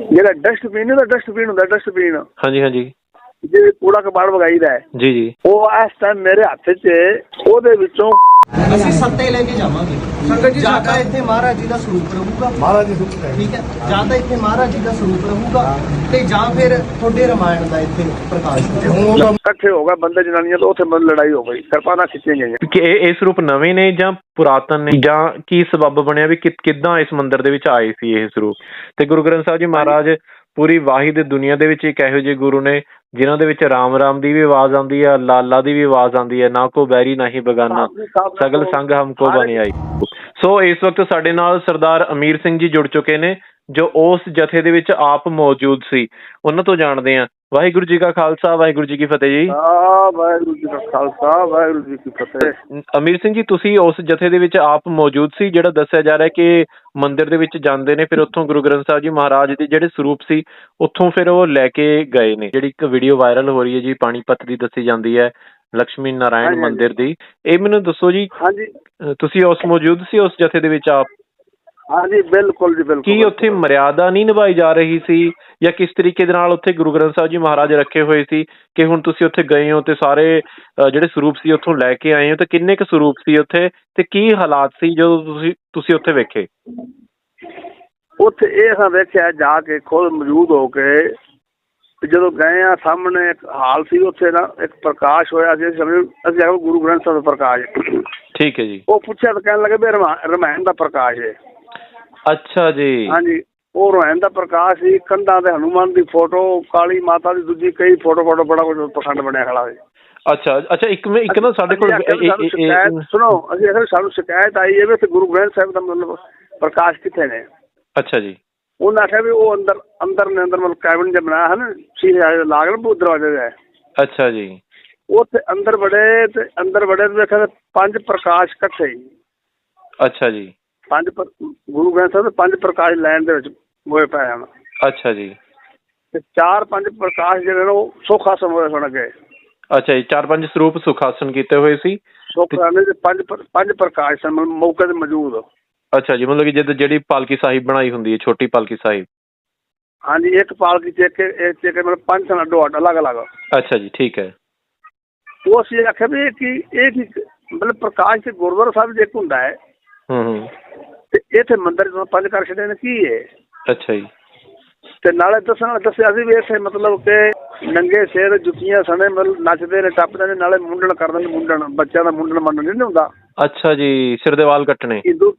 ਜਿਹੜਾ ਡਸਟਬਿਨ ਹੁੰਦਾ ਡਸਟਬਿਨ ਹੁੰਦਾ ਡਸਟਬਿਨ ਹਾਂਜੀ ਹਾਂਜੀ। ਜੇ ਕੂੜਾ ਕਬਾੜ ਵਗਾਈਦਾ ਹੈ ਜੀ ਜੀ। ਉਹ ਇਸ ਟਾਈਮ ਮੇਰੇ ਹੱਥ 'ਚ ਹੈ, ਉਹਦੇ ਵਿੱਚੋਂ ਅਸੀਂ ਸੱਤੇ ਲੈ ਕੇ ਜਾਵਾਂਗੇ। ਸੰਗਤ ਜੀ ਜਾਂ ਤਾਂ ਇੱਥੇ ਮਹਾਰਾਜ ਜੀ ਦਾ ਸਰੂਪ ਰਹੂਗਾ। ਮਹਾਰਾਜ ਜੀ ਸੁਖ ਹੈ ਠੀਕ ਹੈ? ਜਾਂ ਤਾਂ ਇੱਥੇ ਮਹਾਰਾਜ ਜੀ ਦਾ ਸਰੂਪ ਰਹੂਗਾ ਤੇ ਜਾਂ ਫਿਰ ਤੁਹਾਡੇ ਰਮਾਇਣ ਦਾ ਇੱਥੇ ਪ੍ਰਕਾਸ਼ ਹੋਊਗਾ ਹੁਣ ਉਹ ਤਾਂ ਇਕੱਠੇ ਹੋ ਗਏ ਬੰਦੇ ਜਨਾਨੀਆਂ ਤਾਂ ਉੱਥੇ ਮਤਲਬ ਲੜਾਈ ਹੋ ਗਈ ਕਿਰਪਾਨਾਂ ਖਿੱਚੀਆਂ ਗਈਆਂ। ਕਿ ਇਹ ਇਹ ਸਰੂਪ ਨਵੇਂ ਨੇ ਜਾਂ ਪੁਰਾਤਨ ਨੇ? ਜਾਂ ਕੀ ਸਬੱਬ ਬਣਿਆ ਵੀ ਕਿ ਕਿੱਦਾਂ ਇਸ ਮੰਦਿਰ ਦੇ ਵਿੱਚ ਆਏ ਸੀ ਇਹ ਸਰੂਪ? ਤੇ ਗੁਰੂ ਗ੍ਰੰਥ ਸਾਹਿਬ ਜੀ ਮਹਾਰਾਜ ਪੂਰੀ ਵਾਹਿਦ ਦੁਨੀਆ ਦੇ ਵਿੱਚ ਇੱਕ ਇਹੋ ਜਿਹੇ ਗੁਰੂ ਨੇ ਜਿਨ੍ਹਾਂ ਦੇ ਵਿੱਚ ਰਾਮ ਰਾਮ ਦੀ ਵੀ ਆਵਾਜ਼ ਆਉਂਦੀ ਹੈ ਅੱਲਾ ਦੀ ਵੀ ਆਵਾਜ਼ ਆਉਂਦੀ ਹੈ ਨਾ ਕੋ ਬੈਰੀ ਨਾ ਹੀ ਬਗਾਨਾ। ਸਗਲ ਸੰਗ ਹਮਕੋ ਬਨੇ ਆਈ। ਸੋ ਇਸ ਵਕਤ ਸਾਡੇ ਨਾਲ ਸਰਦਾਰ ਅਮੀਰ ਸਿੰਘ ਜੀ ਜੁੜ ਚੁੱਕੇ ਨੇ ਜੋ ਉਸ ਜਥੇ ਦੇ ਵਿੱਚ ਆਪ ਮੌਜੂਦ ਸੀ। ਉਹਨਾਂ ਤੋਂ ਜਾਣਦੇ ਹਾਂ। ਵਾਹਿਗੁਰੂ ਜੀ ਕਾ ਖਾਲਸਾ ਵਾਹਿਗੁਰੂ ਜੀ ਕੀ ਫਤਿਹ ਜੀ। ਆ ਵਾਹਿਗੁਰੂ ਜੀ ਦਾ ਖਾਲਸਾ ਵਾਹਿਗੁਰੂ ਜੀ ਕੀ ਫਤਿਹ। ਅਮੀਰ ਸਿੰਘ ਜੀ ਤੁਸੀਂ ਉਸ ਜਥੇ ਦੇ ਵਿੱਚ ਆਪ ਮੌਜੂਦ ਸੀ ਜਿਹੜਾ ਦੱਸਿਆ ਜਾ ਰਿਹਾ ਕਿ ਮੰਦਿਰ ਦੇ ਵਿੱਚ ਜਾਂਦੇ ਨੇ ਫਿਰ ਉੱਥੋਂ ਗੁਰੂ ਗ੍ਰੰਥ ਸਾਹਿਬ ਜੀ ਮਹਾਰਾਜ ਦੇ ਜਿਹੜੇ ਸਰੂਪ ਸੀ ਉੱਥੋਂ ਫਿਰ ਉਹ ਲੈ ਕੇ ਗਏ ਨੇ। ਜਿਹੜੀ ਇੱਕ ਵੀਡੀਓ ਵਾਇਰਲ ਹੋ ਰਹੀ ਹੈ ਜੀ ਪਾਣੀਪਤ ਦੀ ਦੱਸੀ ਜਾਂਦੀ ਹੈ। ਲక్ష్ਮੀ ਨਾਰਾਇਣ ਹਾਂਜੀ, ਹਾਂਜੀ। ਮੰਦਿਰ ਦੀ। ਇਹ ਮੈਨੂੰ ਦੱਸੋ ਜੀ ਹਾਂਜੀ। ਤੁਸੀਂ ਉਸ ਮੌਜੂਦ ਸੀ ਉਸ ਜਥੇ ਦੇ ਵਿੱਚ ਆਪ? ਹਾਂਜੀ ਬਿਲਕੁਲ ਜੀ ਬਿਲਕੁਲ। ਕੀ ਉੱਥੇ ਮਰਿਆਦਾ ਨਹੀਂ ਨਿਭਾਈ ਜਾ ਰਹੀ ਸੀ? ਜਾਂ ਕਿਸ ਤਰੀਕੇ ਦੇ ਨਾਲ ਉੱਥੇ ਗੁਰੂ ਗ੍ਰੰਥ ਸਾਹਿਬ ਜੀ ਮਹਾਰਾਜ ਰੱਖੇ ਹੋਏ ਸੀ ਕਿ ਹੁਣ ਤੁਸੀਂ ਉੱਥੇ ਗਏ ਹੋ ਤੇ ਸਾਰੇ ਅਹ, ਜਿਹੜੇ ਸਰੂਪ ਸੀ ਉੱਥੋਂ ਲੈ ਕੇ ਆਏ ਹੋ ਤੇ ਕਿੰਨੇ ਕੁ ਸਰੂਪ ਸੀ ਉੱਥੇ ਤੇ ਕੀ ਹਾਲਾਤ ਸੀ ਜਦੋਂ ਤੁਸੀਂ ਤੁਸੀਂ ਉੱਥੇ ਵੇਖੇ? ਉੱਥੇ ਇਹ ਹਾਂ ਵੇਖਿਆ ਜਾ ਕੇ ਖੁਦ ਮੌਜੂਦ ਹੋ ਕੇ ਜਦੋਂ ਗਏ ਆ ਸਾਹਮਣੇ ਇੱਕ ਹਾਲ ਸੀ ਉੱਥੇ ਨਾ ਇੱਕ ਪ੍ਰਕਾਸ਼ ਹੋਇਆ ਸੀ ਸਮਝੋ ਅਸੀਂ ਆਖੋ ਗੁਰੂ ਗ੍ਰੰਥ ਸਾਹਿਬ ਦਾ ਪ੍ਰਕਾਸ਼। ਠੀਕ ਹੈ ਜੀ। ਉਹ ਪੁੱਛਿਆ ਤਾਂ ਕਹਿਣ ਲੱਗੇ ਵੀ ਰਮਾ- ਰਮਾਇਣ ਦਾ ਪ੍ਰਕਾਸ਼ ਹੈ। ਅੱਛਾ ਜੀ। ਹਾਂਜੀ ਉਹ ਰਮਾਇਣ ਦਾ ਪ੍ਰਕਾਸ਼ ਸੀ ਕੰਧਾਂ ਤੇ ਹਨੂਮਾਨ ਦੀ ਫੋਟੋ ਕਾਲੀ ਮਾਤਾ ਦੀ ਦੂਜੀ ਕਈ ਫੋਟੋ ਫੋਟੋ ਬੜਾ ਕੁਝ ਪਖੰਡ ਬਣਿਆ ਖੜਾ ਹੈ ਅੱਛਾ ਅੱਛਾ ਇੱਕ ਮੈਂ ਇੱਕ ਨਾ ਸਾਡੇ ਕੋਲ ਸੁਣੋ ਅਸੀਂ ਅਸਲ ਸਾਨੂੰ ਸ਼ਿਕਾਇਤ ਆਈ ਹੈ ਵੀ ਗੁਰੂ ਗ੍ਰੰਥ ਸਾਹਿਬ ਦਾ ਮਤਲਬ ਪ੍ਰਕਾਸ਼ ਕਿੱਥੇ ਨੇ। ਅੱਛਾ ਜੀ। ਉਹਨਾਂ ਆਖਿਆ ਵੀ ਉਹ ਅੰਦਰ ਅੰਦਰ ਨੇ ਅੰਦਰ ਮਤਲਬ ਕੈਬਨ ਜਿਹਾ ਬਣਾਇਆ ਹੈ ਨਾ ਸ਼ੀਸ਼ੇ ਲਾਗ ਨਾ ਬੂ ਦਰਵਾਜ਼ੇ ਦੇ ਅੱਛਾ ਜੀ। ਉੱਥੇ ਅੰਦਰ ਬੜੇ ਤੇ ਅੰਦਰ ਬੜੇ ਤੇ ਵੇਖਿਆ ਤੇ ਪੰਜ ਪ੍ਰਕਾਸ਼ ਇਕੱਠੇ ਹੀ ਅੱਛਾ ਜੀ। ਪੰਜ ਪਰ- ਗੁਰੂ ਗ੍ਰੰਥ ਸਾਹਿਬ ਦੇ ਪੰਜ ਪ੍ਰਕਾਸ਼ ਲੈਣ ਦੇ ਵਿੱਚ ਹੋਏ ਪਏ ਹਨ। ਅੱਛਾ ਜੀ। ਤੇ ਚਾਰ ਪੰਜ ਪ੍ਰਕਾਸ਼ ਜਿਹੜੇ ਨੇ ਉਹ ਸੋਖਾ ਸਮੋਏ ਹੋਣ ਅੱਗੇ ਅੱਛਾ ਜੀ ਚਾਰ ਪੰਜ ਸਰੂਪ ਸੁਖਾਸਨ ਕੀਤੇ ਹੋਏ ਸੀ। ਸੋਖਾਨੇ ਦੇ ਪੰਜ ਪਰ- ਪੰਜ ਪ੍ਰਕਾਸ਼ ਸਨ ਮਤਲਬ ਮੌਕੇ ਤੇ ਮੌਜੂਦ। ਅੱਛਾ ਜੀ ਮਤਲਬ ਕਿ ਜਦ ਜਿਹੜੀ ਪਾਲਕੀ ਸਾਹਿਬ ਬਣਾਈ ਹੁੰਦੀ ਹੈ ਛੋਟੀ ਪਾਲਕੀ ਸਾਹਿਬ। ਹਾਂਜੀ ਇੱਕ ਪਾਲਕੀ ਚ ਇੱਕ ਇੱਕ ਇੱਕ ਮਤਲਬ ਪੰਜ ਸਨ ਅੱਡੋ ਅੱਡ ਅਲੱਗ ਅਲੱਗ। ਅੱਛਾ ਜੀ ਠੀਕ ਹੈ। ਉਹ ਅਸੀਂ ਆਖਿਆ ਵੀ ਇਹ ਕੀ ਇਹ ਕੀ ਮਤਲਬ ਪ੍ਰਕਾਸ਼ ਤੇ ਗੁਰਦੁਆਰਾ ਸਾਹਿਬ ਜੇ ਇੱਕ ਹੁੰਦਾ ਹੈ। ਹੂੰ ਹੂੰ। ਤੇ ਇੱਥੇ ਮੰਦਿਰ ਤੋਂ ਪੰਜ ਕਰ ਛੱਡੇ ਨੇ ਕੀ ਹੈ ਅੱਛਾ ਜੀ। ਤੇ ਨਾਲੇ ਦੱਸਣਾ ਦੱਸਿਆ ਸੀ ਵੀ ਇੱਥੇ ਮਤਲਬ ਕਿ ਨੰਗੇ ਸਿਰ ਜੁੱਤੀਆਂ ਸਣੇ ਮਤਲਬ ਨੱਚਦੇ ਨੇ ਟੱਪਦੇ ਨੇ ਨਾਲੇ ਮੁੰਡਣ ਕਰਦੇ ਨੇ ਮੁੰਡਣ ਬੱਚਿਆਂ ਦਾ ਮੁੰਡਣ ਮੰਨਣ ਨਹੀਂ ਹੁੰਦਾ। ਅੱਛਾ ਜੀ ਸਿਰ ਦੇ ਵਾਲ ਕੱਟਣੇ। ਹਿੰਦੂ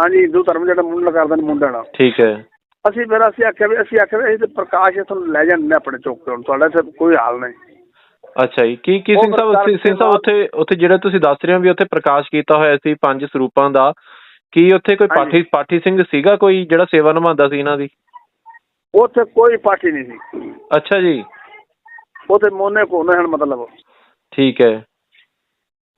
ਹਾਂਜੀ ਹਿੰਦੂ ਧਰਮ ਜਿਹੜਾ ਮੁੰਡਣ ਕਰਦੇ ਨੇ ਮੁੰਡਣ ਠੀਕ ਹੈ। ਅਸੀਂ ਫਿਰ ਅਸੀਂ ਆਖਿਆ ਵੀ ਅਸੀਂ ਆਖਿਆ ਵੀ ਅਸੀਂ ਤੇ ਪ੍ਰਕਾਸ਼ ਇੱਥੋਂ ਲੈ ਜਾਂਦੇ ਨੇ ਆਪਣੇ ਚੌਕ ਤੋਂ ਤੁਹਾਡਾ ਇੱਥੇ ਕੋਈ ਹਾਲ ਨਹੀਂ। ਅੱਛਾ ਜੀ ਕੀ ਕੀ ਸਿੰਘ ਸਾਹਿਬ ਸਿੰਘ ਸਾਹਿਬ ਉੱਥੇ ਉੱਥੇ ਜਿਹੜਾ ਤੁਸੀਂ ਦੱਸ ਰਹੇ ਹੋ ਵੀ ਉੱਥੇ ਪ੍ਰਕਾਸ਼ ਕੀਤਾ ਹੋਇਆ ਸੀ ਪੰਜ ਸਰੂਪਾਂ ਦਾ ਕੀ ਉੱਥੇ ਕੋਈ। ਪਾਠੀ ਪਾਠੀ ਸਿੰਘ ਸੀਗਾ ਕੋਈ ਜਿਹੜਾ ਸੇਵਾ ਨਿਭਾਉਂਦਾ ਸੀ ਇਹਨਾਂ ਦੀ? ਉੱਥੇ ਕੋਈ ਪਾਰਟੀ ਨਹੀਂ ਸੀ। ਅੱਛਾ ਜੀ। ਉੱਥੇ ਮੋਨੇ ਕੋਨੇ ਹਨ ਮਤਲਬ। ਠੀਕ ਹੈ।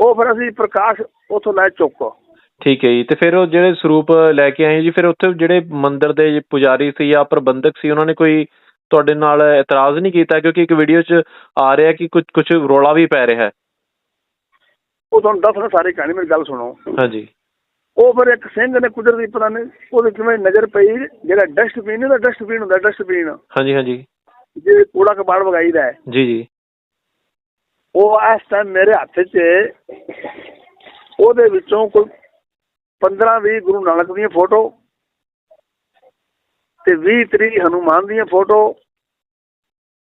ਉਹ ਫਿਰ ਅਸੀਂ ਪ੍ਰਕਾਸ਼ ਉੱਥੋਂ ਲੈ ਚੁੱਕ। ਠੀਕ ਹੈ ਜੀ। ਤੇ ਫਿਰ ਉਹ ਜਿਹੜੇ ਸਰੂਪ ਲੈ ਕੇ ਆਏ ਜੀ ਫਿਰ ਉੱਥੇ ਜਿਹੜੇ ਮੰਦਿਰ ਦੇ ਪੁਜਾਰੀ ਸੀ ਜਾਂ ਪ੍ਰਬੰਧਕ ਸੀ ਉਹਨਾਂ ਨੇ ਕੋਈ ਤੁਹਾਡੇ ਨਾਲ ਇਤਰਾਜ਼ ਨਹੀਂ ਕੀਤਾ? ਕਿਉਂਕਿ ਇੱਕ ਵੀਡੀਓ 'ਚ ਆ ਰਿਹਾ ਕਿ ਕੁਝ ਕੁਝ ਰੋਲਾ ਵੀ ਪੈ ਰਿਹਾ ਹੈ। ਉਹ ਤੁਹਾਨੂੰ ਦੱਸਣਾ ਸਾਰੀ ਕਹਾਣੀ ਮੇਰੀ ਗੱਲ ਸੁਣੋ। ਹਾਂਜੀ। ਉਹ ਫਿਰ ਇੱਕ ਸਿੰਘ ਨੇ ਕੁਦਰਤੀ ਪਤਾ ਨਹੀਂ ਉਹਦੇ ਕਿਵੇਂ ਨਜ਼ਰ ਪਈ ਜਿਹੜਾ ਡਸਟਬਿਨ ਹੁੰਦਾ ਡਸਟਬਿਨ ਹੁੰਦਾ ਡਸਟਬਿਨ ਹਾਂਜੀ ਹਾਂਜੀ। ਜੇ ਕੂੜਾ ਕਬਾੜ ਵਗਾਈਦਾ ਹੈ। ਜੀ ਜੀ। ਉਹ ਇਸ ਟਾਈਮ ਮੇਰੇ ਹੱਥ 'ਚ ਉਹਦੇ ਵਿੱਚੋਂ ਕੋਈ 15 20 ਗੁਰੂ ਨਾਨਕ ਦੀਆਂ ਫੋਟੋ ਤੇ 20 30 ਹਨੂਮਾਨ ਦੀਆਂ ਫੋਟੋ।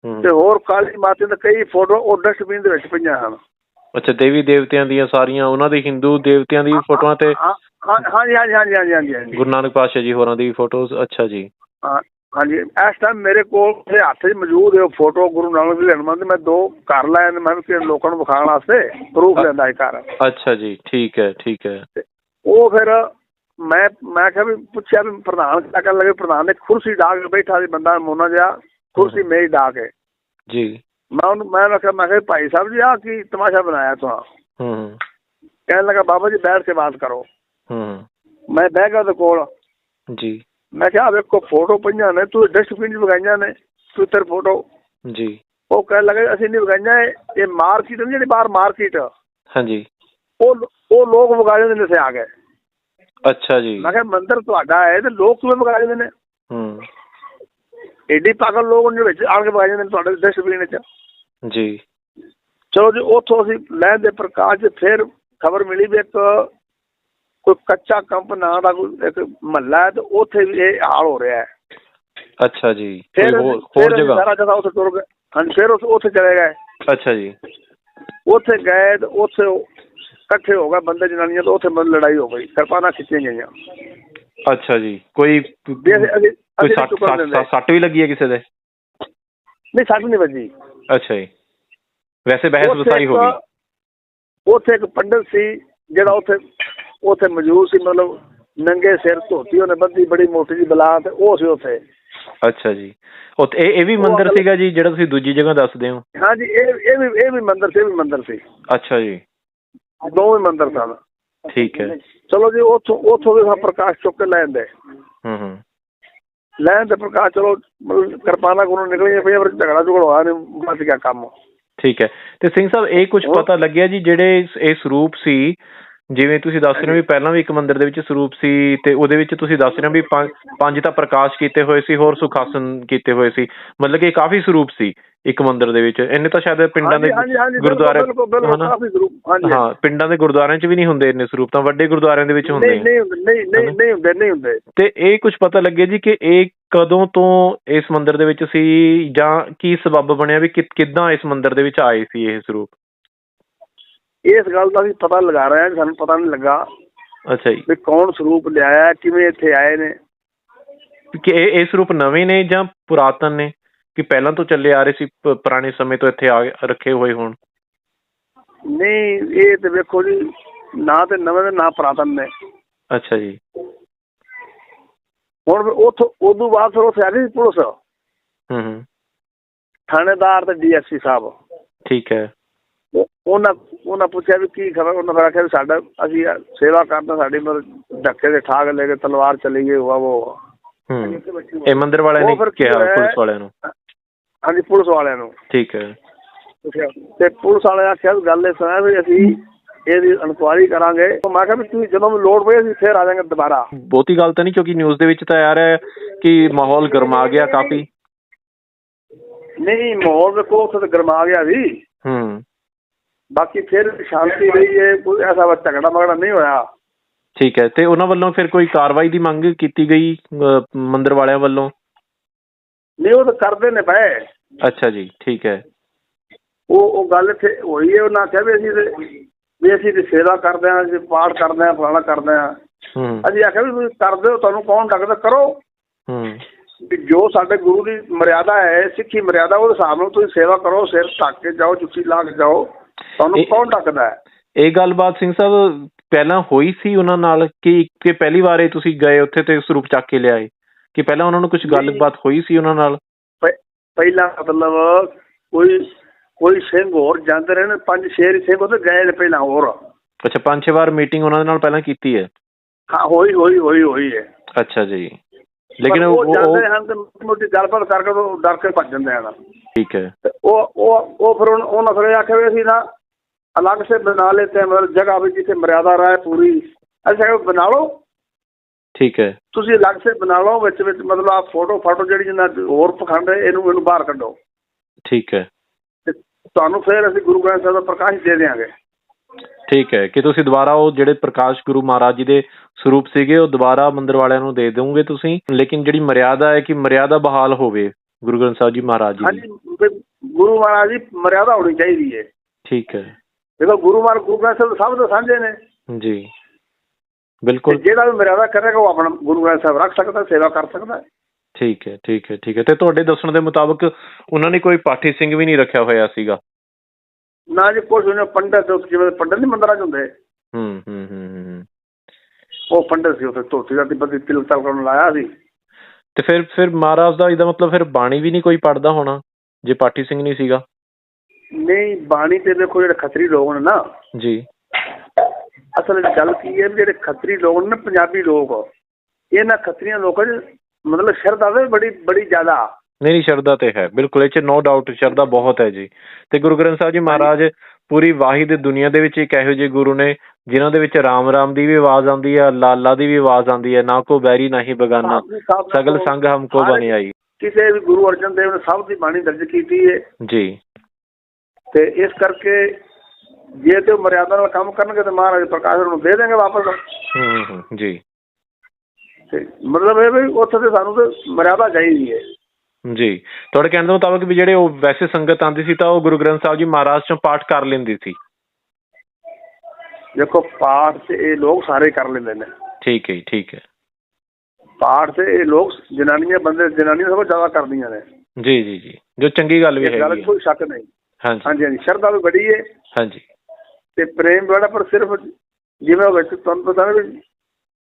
ਤੇ ਹੋਰ ਕਾਲੀ ਮਾਤਾ ਦੇ ਕਈ ਫੋਟੋ ਉਹ ਡਸਟਬਿਨ ਦੇ ਵਿੱਚ ਪਈਆਂ ਹਨ। ਅੱਛਾ ਦੇਵੀ ਦੇਵਤਿਆਂ ਦੀਆਂ ਸਾਰੀਆਂ ਉਹਨਾਂ ਦੇ ਹਿੰਦੂ ਦੇਵਤਿਆਂ ਦੀ ਫੋਟੋਆਂ ਤੇ ਹਾਂ ਹਾਂ ਹਾਂਜੀ ਹਾਂਜੀ ਹਾਂਜੀ ਹਾਂਜੀ ਹਾਂਜੀ ਗੁਰੂ ਨਾਨਕ ਪਾਤਸ਼ਾਹ ਜੀ ਹੋਰਾਂ ਦੀ ਫੋਟੋਜ਼ ਅੱਛਾ ਜੀ। ਹਾਂ, ਹਾਂਜੀ ਇਸ ਟਾਈਮ ਮੇਰੇ ਕੋਲ ਮੇਰੇ ਹੱਥ 'ਚ ਮੌਜੂਦ ਹੈ ਉਹ ਫੋਟੋ ਗੁਰੂ ਨਾਨਕ ਦੀ ਲੈਣ ਮੰਦ ਮੈਂ ਦੋ ਘਰ ਨੇ ਮੈਂ ਕਿ ਲੋਕਾਂ ਨੂੰ ਵਿਖਾਉਣ ਵਾਸਤੇ ਪ੍ਰੂਫ ਲੈਂਦਾ ਹੈ ਘਰ। ਅੱਛਾ ਜੀ ਠੀਕ ਹੈ ਠੀਕ ਹੈ। ਉਹ ਫਿਰ ਮੈਂ ਮੈਂ ਕਿਹਾ ਵੀ ਪੁੱਛਿਆ ਵੀ ਪ੍ਰਧਾਨ ਕਿਆ ਕਰਨ ਲੱਗੇ? ਪ੍ਰਧਾਨ ਨੇ ਕੁਰਸੀ ਢਾ ਕੇ ਬੈਠਾ ਸੀ ਬੰਦਾ ਮੋਨਾ ਜਿਹਾ ਕੁਰਸੀ ਮੇਜ਼ ਢਾ ਕੇ। ਜੀ। ਮੈਂ ਉਹਨੂੰ ਮੈਂ ਆਖਿਆ ਮੈਂ ਕਿਹਾ ਭਾਈ ਸਾਹਿਬ ਜੀ ਆ ਕੀ ਤਮਾਸ਼ਾ ਬਣਾਇਆ ਤੁਹਾਂ ਹੂੰ। ਕਹਿਣ ਲੱਗਾ ਬਾਬਾ ਜੀ ਬੈਠ ਕੇ ਬਾਤ ਕਰੋ। ਹੂੰ। ਮੈਂ ਬਹਿ ਗਿਆ ਉਹਦੇ ਕੋਲ। ਜੀ। ਮੈਂ ਕਿਹਾ ਵੇਖੋ ਫੋਟੋ ਪਈਆਂ ਨੇ ਤੂੰ ਡਸਟਬਿਨ 'ਚ ਵਗਾਈਆਂ ਨੇ ਤੂੰ ਤੇਰੀ ਫੋਟੋ। ਜੀ। ਉਹ ਕਹਿਣ ਲੱਗੇ ਅਸੀਂ ਨਹੀਂ ਵਗਾਈਆਂ ਇਹ ਮਾਰਕੀਟ ਨਹੀਂ ਜਿਹੜੀ ਬਾਹਰ ਮਾਰਕੀਟ। ਹਾਂਜੀ। ਉਹ ਉਹ ਲੋਕ ਵਗਾ ਜਾਂਦੇ ਨੇ ਇੱਥੇ ਆ ਕੇ। ਅੱਛਾ ਜੀ। ਮੈਂ ਕਿਹਾ ਮੰਦਿਰ ਤੁਹਾਡਾ ਹੈ ਤੇ ਲੋਕ ਕਿਵੇਂ ਵਗਾ ਜਾਂਦੇ ਨੇ? ਹੂੰ। ਏਡੀ ਪਾਗਲ ਲੋਕ ਉਹਦੇ ਵਿੱਚ ਆਣ ਕੇ ਬਹਿ ਜਾਂਦੇ ਨੇ ਤੁਹਾਡੇ ਡਸਟਬਿਨ 'ਚ ਜੀ। ਚਲੋ ਜੀ ਉੱਥੋਂ ਅਸੀਂ ਲੈਣ ਦੇ ਪ੍ਰਕਾਸ਼ ਫਿਰ ਖਬਰ ਮਿਲੀ ਵੀ ਇੱਕ ਕੋਈ ਕੱਚਾ ਕੰਪ ਨਾਂ ਦਾ ਕੋਈ ਇੱਕ ਮਹੱਲਾ ਹੈ ਤੇ ਉੱਥੇ ਵੀ ਇਹ ਹਾਲ ਹੋ ਰਿਹਾ ਹੈ। ਅੱਛਾ ਜੀ। ਫਿਰ ਕੋਈ ਹੋਰ ਜਗ੍ਹਾ? ਸਾਰਾ ਜਗ੍ਹਾ ਉੱਥੇ ਤੁਰ ਗਏ। ਹਾਂਜੀ ਫਿਰ ਉਸ- ਉੱਥੇ ਚਲੇ ਗਏ। ਅੱਛਾ ਜੀ। ਉੱਥੇ ਗਏ ਤੇ ਉੱਥੇ ਇਕੱਠੇ ਹੋ ਗਏ ਬੰਦੇ ਜਨਾਨੀਆਂ ਤੇ ਉੱਥੇ ਮਤਲਬ ਲੜਾਈ ਹੋ ਗਈ ਕਿਰਪਾਨਾਂ ਖਿੱਚੀਆਂ ਗਈਆਂ। ਅੱਛਾ ਜੀ ਕੋਈ ਵੀ ਅਸੀਂ ਅਸੀਂ ਕੋਈ ਅਸੀਂ ਸੱਟ ਚੁੱਕਣ ਸੱਟ- ਦਿੰਦੇ। ਸੱਟ ਵੀ ਲੱਗੀ ਹੈ ਕਿਸੇ ਦੇ? ਨਹੀਂ ਸੱਟ ਨਹੀਂ ਵੱਜੀ। ਅੱਛਾ ਜੀ। ਵੈਸੇ ਬਹਿਸ ਉੱਥੇ ਵਸਾਈ ਹੋ ਇੱਕ- ਗਈ। ਉੱਥੇ ਇੱਕ ਪੰਡਤ ਸੀ ਜਿਹੜਾ ਉੱਥੇ ਉੱਥੇ ਮੌਜੂਦ ਸੀ ਮਤਲਬ ਨੰਗੇ ਸਿਰ ਧੋਤੀ ਉਹਨੇ ਬੰਦੀ ਬੜੀ ਮੋਟੀ ਜੀ ਬਲਾ ਤੇ ਉਹ ਸੀ ਉੱਥੇ। ਅੱਛਾ ਜੀ। ਉੱਥੇ ਇਹ ਇਹ ਵੀ ਉਹ ਮੰਦਿਰ ਅਗਲੇ- ਸੀਗਾ ਜੀ ਜਿਹੜਾ ਤੁਸੀਂ ਦੂਜੀ ਜਗ੍ਹਾ ਦੱਸਦੇ ਹੋ? ਹਾਂਜੀ ਇਹ ਇਹ ਵੀ ਇਹ ਵੀ ਮੰਦਿਰ ਸੀ ਇਹ ਵੀ ਮੰਦਿਰ ਸੀ। ਅੱਛਾ ਜੀ। ਦੋਵੇਂ ਮੰਦਿਰ ਸਨ। ਠੀਕ ਹੈ। ਚਲੋ ਜੀ ਉੱਥੋਂ ਉੱਥੋਂ ਸਭ ਪ੍ਰਕਾਸ਼ ਚੁੱਕ ਕੇ ਲੈਣ ਦੇ। ਹੂੰ ਹੂੰ। ਲੈਣ ਦੇ ਪ੍ਰਕਾਸ਼ ਚਲੋ ਕਿਰਪਾਨਾਂ ਕੋਲੋਂ ਨਿਕਲੀਆਂ ਪਈਆਂ ਪਰ ਝਗੜਾ ਝਗੜਾ ਹੋਇਆ ਨਹੀਂ ਗਿਆ ਕੰਮ। ਠੀਕ ਹੈ। ਤੇ ਸਿੰਘ ਸਾਹਿਬ ਇਹ ਕੁਝ? ਪਤਾ ਲੱਗਿਆ ਜੀ ਜਿਹੜੇ ਇਸ- ਇਹ ਸਰੂਪ ਸੀ ਜਿਵੇਂ ਤੁਸੀਂ ਦੱਸ ਰਹੇ ਹੋ ਵੀ ਪਹਿਲਾਂ ਵੀ ਇੱਕ ਮੰਦਿਰ ਦੇ ਵਿੱਚ ਸਰੂਪ ਸੀ ਤੇ ਉਹਦੇ ਵਿੱਚ ਤੁਸੀਂ ਦੱਸ ਰਹੇ ਹੋ ਵੀ ਪੰਜ ਪੰਜ ਤਾਂ ਪ੍ਰਕਾਸ਼ ਕੀਤੇ ਹੋਏ ਸੀ ਹੋਰ ਸੁਖਾਸਨ ਕੀਤੇ ਹੋਏ ਸੀ। ਮਤਲਬ ਕਿ ਕਾਫੀ ਸਰੂਪ ਸੀ ਇੱਕ ਮੰਦਿਰ ਦੇ ਵਿੱਚ। ਇੰਨੇ ਤਾਂ ਸ਼ਾਇਦ ਪਿੰਡਾਂ ਦੇ ਗੁਰਦੁਆਰੇ ਹਾਂਜੀ। ਹਾਂ ਪਿੰਡਾਂ ਦੇ ਗੁਰਦੁਆਰਿਆਂ 'ਚ ਵੀ ਨਹੀਂ ਹੁੰਦੇ ਇੰਨੇ ਸਰੂਪ ਤਾਂ ਵੱਡੇ ਗੁਰਦੁਆਰਿਆਂ ਦੇ ਵਿੱਚ ਹੁੰਦੇ ਨਹੀਂ ਨਹੀਂ ਨਹੀਂ ਨਹੀਂ? ਨਹੀਂ ਹੁੰਦੇ ਨਹੀਂ ਹੁੰਦੇ। ਤੇ ਇਹ ਕੁਝ ਪਤਾ ਲੱਗਿਆ ਜੀ ਕਿ ਇਹ ਕਦੋਂ ਤੋਂ ਇਸ ਮੰਦਿਰ ਦੇ ਵਿੱਚ ਸੀ ਜਾਂ ਕੀ ਸਬੱਬ ਬਣਿਆ ਵੀ ਕਿੱਦਾਂ ਇਸ ਮੰਦਿਰ ਦੇ ਵਿੱਚ ਆਏ ਸੀ ਇਹ ਸਰੂਪ? ਇਸ ਗੱਲ ਦਾ ਅਸੀਂ ਪਤਾ ਲਗਾ ਰਹੇ ਹਾਂ ਸਾਨੂੰ ਪਤਾ ਨਹੀਂ ਲੱਗਾ ਅੱਛਾ ਜੀ। ਵੀ ਕੌਣ ਸਰੂਪ ਲਿਆਇਆ ਕਿਵੇਂ ਇੱਥੇ ਆਏ ਨੇ। ਕਿ ਇਹ ਇਹ ਸਰੂਪ ਨਵੇਂ ਨੇ ਜਾਂ ਪੁਰਾਤਨ ਨੇ? ਕਿ ਪਹਿਲਾਂ ਤੋਂ ਚੱਲੇ ਆ ਰਹੇ ਸੀ ਪ- ਪੁਰਾਣੇ ਸਮੇਂ ਤੋਂ ਇੱਥੇ ਆ ਰੱਖੇ ਹੋਏ ਹੋਣ? ਨਹੀਂ ਇਹ ਤੇ ਵੇਖੋ ਜੀ ਨਾ ਤੇ ਨਵੇਂ ਨੇ ਨਾ ਪੁਰਾਤਨ ਨੇ। ਅੱਛਾ ਜੀ। ਹੁਣ ਉੱਥੋਂ ਉਦੋਂ ਬਾਅਦ ਫਿਰ ਉੱਥੇ ਆ ਗਈ ਪੁਲਿਸ। ਹੂੰ ਹੂੰ। ਥਾਣੇਦਾਰ ਤੇ ਡੀਐਸਪੀ ਸਾਹਿਬ। ਠੀਕ ਹੈ। ਉਹਨਾਂ ਉਹਨਾਂ ਪੁੱਛਿਆ ਵੀ ਕੀ ਖਬਰ? ਉਹਨਾਂ ਫਿਰ ਆਖਿਆ ਵੀ ਸਾਡਾ ਅਸੀਂ ਸੇਵਾ ਕਰਦੇ ਸਾਡੀ ਮਤਲਬ ਧੱਕੇ ਦੇ ਠਾਗ ਲੈ ਕੇ ਤਲਵਾਰ ਚਲੀ ਗਈ ਹੋਆ ਉਹ ਹੂੰ। ਇਹ ਮੰਦਿਰ ਵਾਲਿਆਂ ਨੇ ਕਿਹਾ? ਪੁਲਿਸ ਵਾਲਿਆਂ ਨੂੰ? ਹਾਂਜੀ ਪੁਲਿਸ ਵਾਲਿਆਂ ਨੂੰ। ਠੀਕ ਹੈ। ਤੇ ਪੁਲਿਸ ਵਾਲੇ ਆਖਿਆ ਵੀ ਗੱਲ ਇਹ ਸੁਣਿਆ ਵੀ ਅਸੀਂ ਇਹਦੀ ਇਨਕੁਆਇਰੀ ਕਰਾਂਗੇ। ਮੈਂ ਕਿਹਾ ਵੀ ਤੁਸੀਂ ਜਦੋਂ ਵੀ ਲੋੜ ਪਈ ਅਸੀਂ ਫੇਰ ਆ ਜਾਵਾਂਗੇ ਦੁਬਾਰਾ। ਬਹੁਤੀ ਗੱਲ ਤਾਂ ਨਹੀਂ ਕਿਉਂਕਿ ਨਿਊਜ਼ ਦੇ ਵਿੱਚ ਤਾਂ ਆ ਰਿਹਾ ਹੈ ਕਿ ਮਾਹੌਲ ਗਰਮਾ ਗਿਆ ਕਾਫੀ। ਨਹੀਂ ਮਾਹੌਲ ਵੇਖੋ ਉੱਥੇ ਤਾਂ ਗਰਮਾ ਗਿਆ ਸੀ। ਹੂੰ। ਬਾਕੀ ਫਿਰ ਸ਼ਾਂਤੀ ਰਹੀ ਹੈ ਕੋਈ ਐਸਾ ਵਾ ਝਗੜਾ ਮਗੜਾ ਨਹੀਂ ਹੋਇਆ। ਠੀਕ ਹੈ ਤੇ ਉਹਨਾਂ ਵੱਲੋਂ ਫਿਰ ਕੋਈ ਕਾਰਵਾਈ ਦੀ ਮੰਗ ਕੀਤੀ ਗਈ ਅਹ, ਮੰਦਿਰ ਵਾਲਿਆਂ ਵੱਲੋਂ? ਨਹੀਂ ਉਹ ਤਾਂ ਕਰਦੇ ਨੇ ਪਏ। ਅੱਛਾ ਜੀ ਠੀਕ ਹੈ। ਉਹ ਉਹ ਗੱਲ ਇੱਥੇ ਹੋਈ ਹੈ ਉਹਨਾਂ ਆਖਿਆ ਵੀ ਅਸੀਂ ਤੇ ਵੀ ਅਸੀਂ ਤੇ ਸੇਵਾ ਕਰਦੇ ਹਾਂ ਅਸੀਂ ਪਾਠ ਕਰਦੇ ਹਾਂ ਫਲਾਣਾ ਕਰਦੇ ਹਾਂ। ਹੂੰ। ਅਸੀਂ ਆਖਿਆ ਵੀ ਤੁਸੀਂ ਕਰਦੇ ਹੋ ਤੁਹਾਨੂੰ ਕੌਣ ਡੱਕਦਾ? ਕਰੋ। ਹੂੰ। ਵੀ ਜੋ ਸਾਡੇ ਗੁਰੂ ਦੀ ਮਰਿਆਦਾ ਹੈ ਸਿੱਖੀ ਮਰਿਆਦਾ ਉਹਦੇ ਹਿਸਾਬ ਨਾਲ ਤੁਸੀਂ ਸੇਵਾ ਕਰੋ ਸਿਰ ਢੱਕ ਕੇ ਜਾਓ ਜੁੱਤੀ ਲਾ ਕੇ ਜਾਓ। ਤੁਹਾਨੂੰ ਕੌਣ ਡੱਕਦਾ ਹੈ? ਇਹ ਗੱਲਬਾਤ ਸਿੰਘ ਸਾਹਿਬ ਪਹਿਲਾਂ ਹੋਈ ਸੀ ਉਹਨਾਂ ਨਾਲ ਕਿ ਕਿ ਪਹਿਲੀ ਵਾਰ ਇਹ ਤੁਸੀਂ ਗਏ ਉੱਥੇ ਤੇ ਸਰੂਪ ਚੱਕ ਕੇ ਲਿਆਏ? ਕਿ ਪਹਿਲਾਂ ਉਹਨਾਂ ਨੂੰ ਕੁਝ ਗੱਲਬਾਤ ਹੋਈ ਸੀ ਉਹਨਾਂ ਨਾਲ? ਪਹਿਲਾਂ ਮਤਲਬ ਕੋਈ ਕੋਈ ਸਿੰਘ ਹੋਰ ਜਾਂਦੇ ਰਹੇ ਨੇ ਪੰਜ ਛੇ ਸਿੰਘ ਉਹਦੇ ਗਏ ਨੇ ਪਹਿਲਾਂ ਹੋਰ। ਅੱਛਾ ਪੰਜ ਛੇ ਵਾਰ ਮੀਟਿੰਗ ਉਹਨਾਂ ਦੇ ਨਾਲ ਪਹਿਲਾਂ ਕੀਤੀ ਹੈ? ਹਾਂ ਹੋਈ ਹੋਈ ਹੋਈ ਹੋਈ ਹੈ। ਅੱਛਾ ਜੀ। ਲੇਕਿਨ ਉਹ ਜਾਂਦੇ ਹਨ ਤੇ ਮੋਟੀ ਗੱਲਬਾਤ ਕਰਕੇ ਉਹ ਡਰ ਕੇ ਭੱਜ ਜਾਂਦੇ ਹਨ। ਠੀਕ ਹੈ। ਉਹ ਉਹ ਉਹ ਫਿਰ ਉਹਨਾਂ- ਫਿਰ ਆਖਿਆ ਵੀ ਅਸੀਂ ਨਾ ਅਲੱਗ ਸੇ ਬਣਾ लेते हैं मतलब जगह भी जिसे मर्यादा रहा है पूरी ਅੱਛਾ ਇਹ ਬਣਾ ਲਓ ਠੀਕ ਹੈ ਤੁਸੀਂ ਅਲੱਗ ਸੇ ਬਣਾ ਲਓ ਵਿੱਚ ਵਿੱਚ ਮਤਲਬ ਆ ਫੋਟੋ ਫਾਟੋ ਜਿਹੜੀ ਜਿੰਨਾ ਹੋਰ ਪਖੰਡ ਹੈ ਇਹਨੂੰ ਇਹਨੂੰ ਬਾਹਰ ਕੱਢੋ ਠੀਕ ਹੈ ਤੇ ਤੁਹਾਨੂੰ ਫਿਰ ਅਸੀਂ ਗੁਰੂ ਗ੍ਰੰਥ ਸਾਹਿਬ ਦਾ ਪ੍ਰਕਾਸ਼ ਦੇ ਦੇਵਾਂਗੇ ਠੀਕ ਹੈ ਕਿ ਤੁਸੀਂ ਦੁਬਾਰਾ ਉਹ ਜਿਹੜੇ ਪ੍ਰਕਾਸ਼ ਗੁਰੂ ਮਹਾਰਾਜ ਜੀ ਦੇ ਸਰੂਪ ਸੀਗੇ ਉਹ ਦੁਬਾਰਾ ਮੰਦਿਰ ਵਾਲਿਆਂ ਨੂੰ ਦੇ ਦਿਓਗੇ ਤੁਸੀਂ ਲੇਕਿਨ ਜਿਹੜੀ ਮਰਿਆਦਾ ਹੈ ਕਿ ਮਰਿਆਦਾ ਬਹਾਲ ਹੋਵੇ ਗੁਰੂ ਗ੍ਰੰਥ ਸਾਹਿਬ ਜੀ ਮਹਾਰਾਜ ਜੀ ਹਾਂਜੀ ਦੀ ਵੀ ਗੁਰੂ ਮਹਾਰਾਜ ਦੀ ਮਰਿਆਦਾ ਹੋਣੀ ਚਾਹੀਦੀ ਹੈ ਠੀਕ ਹੈ ਦੇਖੋ ਗੁਰੂ ਮਹਾਰਾਜ ਗੁਰੂ ਗ੍ਰੰਥ ਸਾਹਿਬ ਸਭ ਤੋਂ ਸਾਂਝੇ ਨੇ। ਜੀ। ਬਿਲਕੁਲ। ਜਿਹੜਾ ਵੀ ਮਰਿਆਦਾ ਕਰੇਗਾ ਉਹ ਆਪਣਾ ਗੁਰੂ ਗ੍ਰੰਥ ਸਾਹਿਬ ਰੱਖ ਸਕਦਾ ਸੇਵਾ ਕਰ ਸਕਦਾ। ਠੀਕ ਹੈ ਠੀਕ ਹੈ ਠੀਕ ਹੈ। ਤੇ ਤੁਹਾਡੇ ਦੱਸਣ ਦੇ ਮੁਤਾਬਕ ਉਹਨਾਂ ਨੇ ਕੋਈ ਪਾਠੀ ਸਿੰਘ ਵੀ ਨਹੀਂ ਰੱਖਿਆ ਹੋਇਆ ਸੀਗਾ? ਨਾ ਜੀ ਕੁਛ ਉਹਨੇ ਪੰਡਤ ਜਿਵੇਂ ਪੰਡਤ ਨਹੀਂ ਮੰਦਰਾਂ 'ਚ ਹੁੰਦੇ। ਹੂੰ ਹੂੰ ਹੂੰ ਹੂੰ, ਹੂੰ। ਉਹ ਪੰਡਤ ਸੀ ਉੱਥੇ ਧੋਤੀ ਦਾ ਤਿੱਬਤ ਦੀ ਤਿਲ ਤਲ ਕਰਨ ਲਾਇਆ ਸੀ। ਤੇ ਫਿਰ ਫਿਰ ਮਹਾਰਾਜ ਦਾ ਇਹਦਾ ਮਤਲਬ ਫਿਰ ਬਾਣੀ ਵੀ ਨਹੀਂ ਕੋਈ ਪੜਦਾ ਹੋਣਾ ਜੇ ਪਾਠੀ ਸਿੰਘ ਨਹੀਂ ਸੀਗਾ? ਨਹੀਂ ਬਾਣੀ ਤੇ ਦੇਖੋ ਜਿਹੜੇ ਖੱਤਰੀ ਲੋਕ ਨੇ ਨਾ ਜੀ। ਅਸਲ ਵਿੱਚ ਗੱਲ ਕੀ ਹੈ ਜਿਹੜੇ ਖੱਤਰੀ ਲੋਕ ਨੇ ਪੰਜਾਬੀ ਲੋਕ ਇਹਨਾਂ ਖੱਤਰੀਆਂ ਲੋਕਾਂ 'ਚ ਮਤਲਬ ਸ਼ਰਧਾ ਵੀ ਬੜੀ ਬੜੀ ਜ਼ਿਆਦਾ। ਨਹੀਂ ਨਹੀਂ ਸ਼ਰਧਾ ਤੇ ਹੈ ਬਿਲਕੁਲ ਇਹ ਚ ਨੋ ਡਾਊਟ ਸ਼ਰਧਾ ਬਹੁਤ ਹੈ ਜੀ। ਤੇ ਗੁਰੂ ਗ੍ਰੰਥ ਸਾਹਿਬ ਜੀ ਮਹਾਰਾਜ ਪੂਰੀ ਵਾਹਿਦ ਦੁਨੀਆ ਦੇ ਵਿੱਚ ਇੱਕ ਇਹੋ ਜਿਹੇ ਗੁਰੂ ਨੇ ਜਿਨ੍ਹਾਂ ਦੇ ਵਿੱਚ ਰਾਮ ਰਾਮ ਦੀ ਵੀ ਆਵਾਜ਼ ਆਉਂਦੀ ਹੈ ਅੱਲਾ ਦੀ ਵੀ ਆਵਾਜ਼ ਆਉਂਦੀ ਹੈ ਨਾ ਕੋ ਬੈਰੀ ਨਾ ਹੀ ਬਗਾਨਾ ਸਗਲ ਸੰਗ ਹਮਕੋ ਬਨ ਆਈ। ਕਿਸੇ ਵੀ ਗੁਰੂ ਅਰਜਨ ਦੇਵ ਨੇ ਸਭ ਦੀ ਬਾਣੀ ਦਰਜ ਕੀਤੀ ਹੈ। ਜੀ। ਤੇ ਇਸ ਕਰਕੇ ਜੇ ਤੇ ਮਰਿਆਦਾ ਨਾਲ ਕੰਮ ਕਰਨਗੇ ਤੇ ਮਹਾਰਾਜ ਪ੍ਰਕਾਸ਼ ਨੂੰ ਦੇ ਦੇਣਗੇ ਵਾਪਸ। ਹੂੰ ਹੂੰ ਜੀ। ਤੇ ਮਤਲਬ ਇਹ ਵੀ ਉੱਥੇ ਤੇ ਸਾਨੂੰ ਤੇ ਮਰਿਆਦਾ ਚਾਹੀਦੀ ਹੈ। ਜੀ। ਤੁਹਾਡੇ ਕਹਿਣ ਦੇ ਮੁਤਾਬਕ ਵੀ ਜਿਹੜੇ ਉਹ ਵੈਸੇ ਸੰਗਤ ਆਂਦੀ ਸੀ ਤਾਂ ਉਹ ਗੁਰੂ ਗ੍ਰੰਥ ਸਾਹਿਬ ਜੀ ਮਹਾਰਾਜ ਚੋਂ ਪਾਠ ਕਰ ਲੈਂਦੀ ਸੀ। ਦੇਖੋ ਪਾਠ ਤੇ ਇਹ ਲੋਕ ਸਾਰੇ ਕਰ ਲੈਂਦੇ ਨੇ। ਠੀਕ ਹੈ ਜੀ ਠੀਕ ਹੈ। ਪਾਠ ਤੇ ਇਹ ਲੋਕ ਜਨਾਨੀਆਂ ਬੰਦੇ ਜਨਾਨੀਆਂ ਸਭ ਤੋਂ ਜ਼ਿਆਦਾ ਕਰਦੀਆਂ ਨੇ। ਜੀ ਜੀ ਜੀ। ਜੋ ਚੰਗੀ ਗੱਲ ਵੀ ਇਸ ਗੱਲ ਹੈਗੀ 'ਚ ਹੈ। ਕੋਈ ਸ਼ੱਕ ਨਹੀਂ। ਹਾਂਜੀ। ਹਾਂਜੀ ਹਾਂਜੀ। ਸ਼ਰਧਾ ਵੀ ਬੜੀ ਹੈ ਹਾਂਜੀ। ਤੇ ਪ੍ਰੇਮ ਬੜਾ ਪਰ ਸਿਰਫ ਜਿਵੇਂ ਉਹ ਵਿੱਚ ਤੁਹਾਨੂੰ ਪਤਾ ਨਾ ਵੀ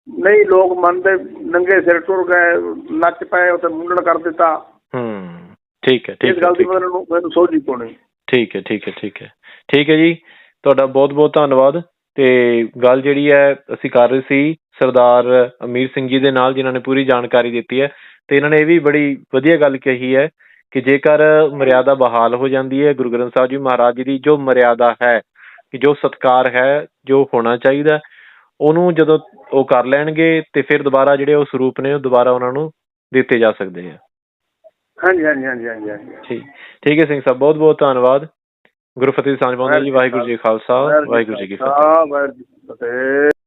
ਨਹੀਂ ਲੋਕ ਮੰਨਦੇ ਨੰਗੇ ਸਿਰ ਟੁਰ ਗਏ ਨੱਚ ਪਏ ਉੱਥੇ ਮੁੰਡਣ ਕਰ ਦਿੱਤਾ। ਹੂੰ ਠੀਕ ਹੈ ਠੀਕ ਹੈ ਗੱਲ ਦੀ ਠੀਕ ਹੈ। ਮੈਨੂੰ ਮੈਨੂੰ ਸੋਝ ਨਹੀਂ ਪਾਉਣੀ ਠੀਕ ਹੈ ਠੀਕ ਹੈ ਠੀਕ ਹੈ। ਠੀਕ ਹੈ ਜੀ ਤੁਹਾਡਾ ਬਹੁਤ ਬਹੁਤ ਧੰਨਵਾਦ। ਤੇ ਗੱਲ ਜਿਹੜੀ ਹੈ ਅਸੀਂ ਕਰ ਰਹੇ ਸੀ ਸਰਦਾਰ ਅਮੀਰ ਸਿੰਘ ਜੀ ਦੇ ਨਾਲ ਜਿਨ੍ਹਾਂ ਨੇ ਪੂਰੀ ਜਾਣਕਾਰੀ ਦਿੱਤੀ ਹੈ। ਤੇ ਇਹਨਾਂ ਨੇ ਇਹ ਵੀ ਬੜੀ ਵਧੀਆ ਗੱਲ ਕਹੀ ਹੈ ਕਿ ਜੇਕਰ ਮਰਿਆਦਾ ਬਹਾਲ ਹੋ ਜਾਂਦੀ ਹੈ ਗੁਰੂ ਗ੍ਰੰਥ ਸਾਹਿਬ ਜੀ ਮਹਾਰਾਜ ਜੀ ਦੀ ਜੋ ਮਰਿਆਦਾ ਹੈ ਕਿ ਜੋ ਸਤਕਾਰ ਹੈ ਜੋ ਹੋਣਾ ਚਾਹੀਦਾ ਉਹਨੂੰ ਜਦੋਂ ਉਹ ਕਰ ਲੈਣਗੇ ਤੇ ਫਿਰ ਦੁਬਾਰਾ ਜਿਹੜੇ ਉਹ ਸਰੂਪ ਨੇ ਉਹ ਦੁਬਾਰਾ ਉਹਨਾਂ ਨੂੰ ਦਿੱਤੇ ਜਾ ਸਕਦੇ ਆ। ਹਾਂਜੀ ਹਾਂਜੀ ਹਾਂਜੀ ਹਾਂਜੀ ਠੀਕ। ਠੀਕ ਹੈ ਸਿੰਘ ਸਾਹਿਬ ਬਹੁਤ ਬਹੁਤ ਧੰਨਵਾਦ। ਗੁਰੂ ਫਤਿਹ ਸਾਂਝ ਪਾਉਂਦਾ ਜੀ ਵਾਹਿਗੁਰੂ ਜੀ ਖਾਲਸਾ ਵਾਹਿਗੁਰੂ ਜੀ ਕੀ ਫਤਿਹ ਵਾਹਿਗੁਰੂ ਜੀ ਕੀ ਫਤਿਹ।